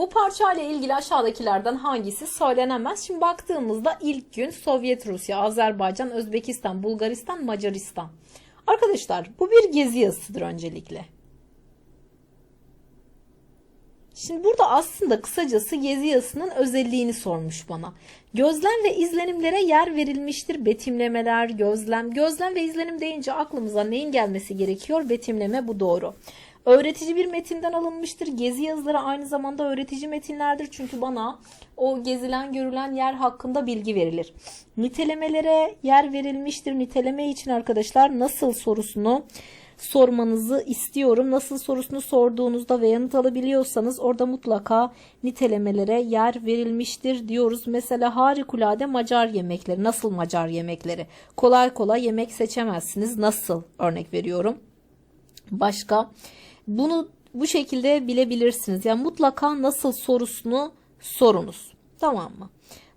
Bu parçayla ilgili aşağıdakilerden hangisi söylenemez? Şimdi baktığımızda ilk gün Sovyet Rusya, Azerbaycan, Özbekistan, Bulgaristan, Macaristan. Arkadaşlar bu bir gezi yazısıdır öncelikle. Şimdi burada aslında kısacası gezi yazısının özelliğini sormuş bana. Gözlem ve izlenimlere yer verilmiştir. Betimlemeler, gözlem. Gözlem ve izlenim deyince aklımıza neyin gelmesi gerekiyor? Betimleme bu doğru. Öğretici bir metinden alınmıştır. Gezi yazıları aynı zamanda öğretici metinlerdir. Çünkü bana o gezilen görülen yer hakkında bilgi verilir. Nitelemelere yer verilmiştir. Niteleme için arkadaşlar nasıl sorusunu sormanızı istiyorum. Nasıl sorusunu sorduğunuzda ve yanıt alabiliyorsanız orada mutlaka nitelemelere yer verilmiştir diyoruz. Mesela harikulade Macar yemekleri. Nasıl Macar yemekleri? Kolay kolay yemek seçemezsiniz. Nasıl? Örnek veriyorum. Başka? Bunu bu şekilde bilebilirsiniz. Yani mutlaka nasıl sorusunu sorunuz. Tamam mı?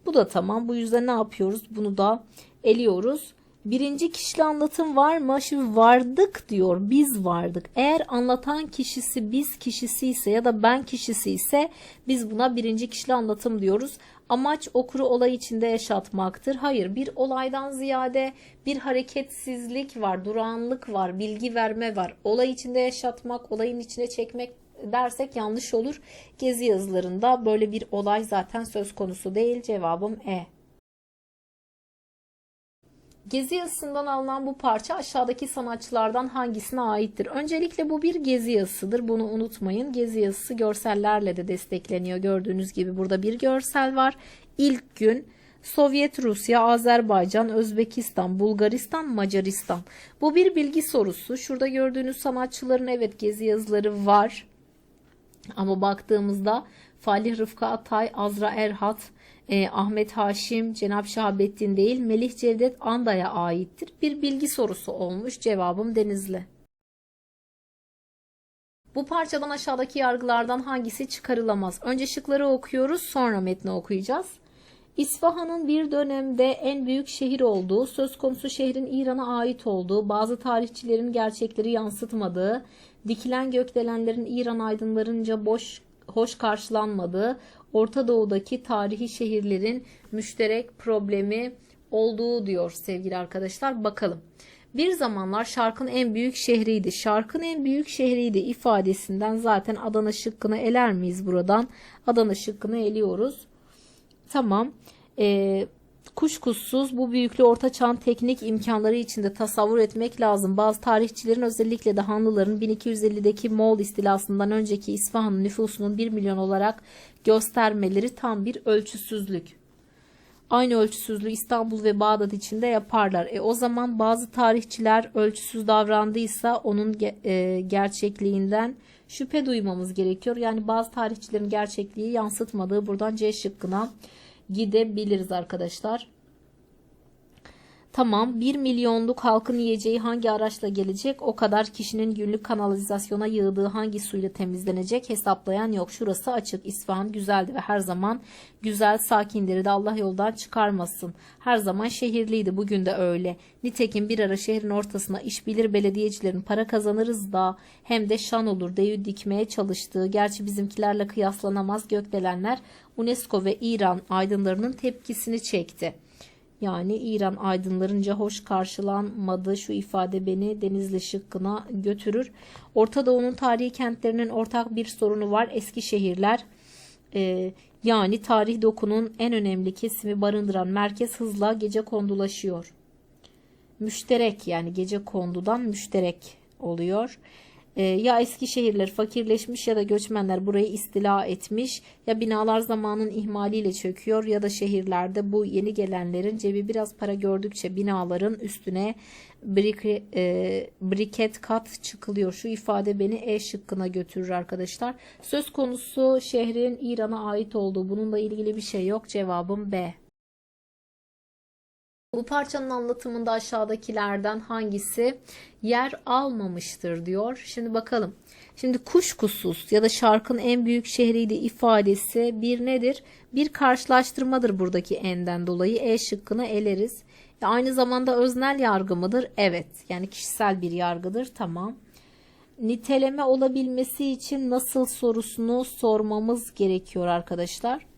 Bu da tamam. Bu yüzden ne yapıyoruz? Bunu da eliyoruz. Birinci kişili anlatım var mı? Şimdi vardık diyor. Biz vardık. Eğer anlatan kişisi biz kişisi ise ya da ben kişisi ise biz buna birinci kişili anlatım diyoruz. Amaç okuru olay içinde yaşatmaktır. Hayır bir olaydan ziyade bir hareketsizlik var, durağanlık var, bilgi verme var. Olay içinde yaşatmak, olayın içine çekmek dersek yanlış olur. Gezi yazılarında böyle bir olay zaten söz konusu değil. Cevabım E. Gezi yazısından alınan bu parça aşağıdaki sanatçılardan hangisine aittir? Öncelikle bu bir gezi yazısıdır. Bunu unutmayın. Gezi yazısı görsellerle de destekleniyor. Gördüğünüz gibi burada bir görsel var. İlk gün Sovyet Rusya, Azerbaycan, Özbekistan, Bulgaristan, Macaristan. Bu bir bilgi sorusu. Şurada gördüğünüz sanatçıların evet gezi yazıları var. Ama baktığımızda Falih Rıfkı Atay, Azra Erhat, e, Ahmet Haşim, Cenap Şahabettin değil Melih Cevdet Anda'ya aittir. Bir bilgi sorusu olmuş. Cevabım Denizli. Bu parçadan aşağıdaki yargılardan hangisi çıkarılamaz? Önce şıkları okuyoruz sonra metni okuyacağız. İsfahan'ın bir dönemde en büyük şehir olduğu, söz konusu şehrin İran'a ait olduğu, bazı tarihçilerin gerçekleri yansıtmadığı, dikilen gökdelenlerin İran aydınlarınca boş hoş karşılanmadığı, Orta Doğu'daki tarihi şehirlerin müşterek problemi olduğu diyor sevgili arkadaşlar. Bakalım. Bir zamanlar Şark'ın en büyük şehriydi. Şark'ın en büyük şehriydi ifadesinden zaten Adana şıkkını eler miyiz buradan? Adana şıkkını eliyoruz. Tamam. Ee, kuşkusuz bu büyüklüğü orta çağın teknik imkanları içinde tasavvur etmek lazım. Bazı tarihçilerin özellikle de Hanlıların 1250'deki Moğol istilasından önceki İsfahan'ın nüfusunun 1 milyon olarak göstermeleri tam bir ölçüsüzlük. Aynı ölçüsüzlüğü İstanbul ve Bağdat içinde yaparlar. E, o zaman bazı tarihçiler ölçüsüz davrandıysa onun ge- e, gerçekliğinden şüphe duymamız gerekiyor. Yani bazı tarihçilerin gerçekliği yansıtmadığı buradan C şıkkına gidebiliriz arkadaşlar. Tamam 1 milyonluk halkın yiyeceği hangi araçla gelecek? O kadar kişinin günlük kanalizasyona yığdığı hangi suyla temizlenecek? Hesaplayan yok. Şurası açık. İsfahan güzeldi ve her zaman güzel sakinleri de Allah yoldan çıkarmasın. Her zaman şehirliydi. Bugün de öyle. Nitekim bir ara şehrin ortasına iş bilir belediyecilerin para kazanırız da hem de şan olur deyü dikmeye çalıştığı. Gerçi bizimkilerle kıyaslanamaz gökdelenler UNESCO ve İran aydınlarının tepkisini çekti. Yani İran aydınlarınca hoş karşılanmadı. Şu ifade beni Denizli şıkkına götürür. Orta Doğu'nun tarihi kentlerinin ortak bir sorunu var. Eski şehirler e, yani tarih dokunun en önemli kesimi barındıran merkez hızla gece kondulaşıyor. Müşterek yani gece kondudan müşterek oluyor. E, ya eski şehirler fakirleşmiş ya da göçmenler burayı istila etmiş ya binalar zamanın ihmaliyle çöküyor ya da şehirlerde bu yeni gelenlerin cebi biraz para gördükçe binaların üstüne brik, e, briket kat çıkılıyor. Şu ifade beni E şıkkına götürür arkadaşlar. Söz konusu şehrin İran'a ait olduğu bununla ilgili bir şey yok. Cevabım B. Bu parçanın anlatımında aşağıdakilerden hangisi yer almamıştır diyor. Şimdi bakalım. Şimdi kuşkusuz ya da şarkın en büyük şehriydi ifadesi bir nedir? Bir karşılaştırmadır buradaki enden dolayı. E şıkkını eleriz. E aynı zamanda öznel yargı mıdır? Evet. Yani kişisel bir yargıdır. Tamam. niteleme olabilmesi için nasıl sorusunu sormamız gerekiyor arkadaşlar.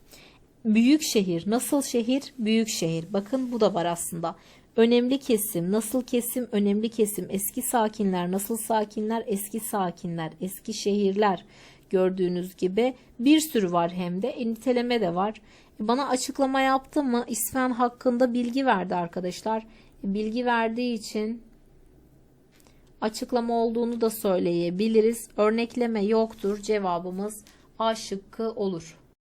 Büyük şehir, nasıl şehir? Büyük şehir. Bakın bu da var aslında. Önemli kesim, nasıl kesim? Önemli kesim. Eski sakinler, nasıl sakinler? Eski sakinler, eski şehirler. Gördüğünüz gibi bir sürü var hem de. E, niteleme de var. E, bana açıklama yaptı mı? İsfen hakkında bilgi verdi arkadaşlar. E, bilgi verdiği için açıklama olduğunu da söyleyebiliriz. Örnekleme yoktur. Cevabımız A şıkkı olur.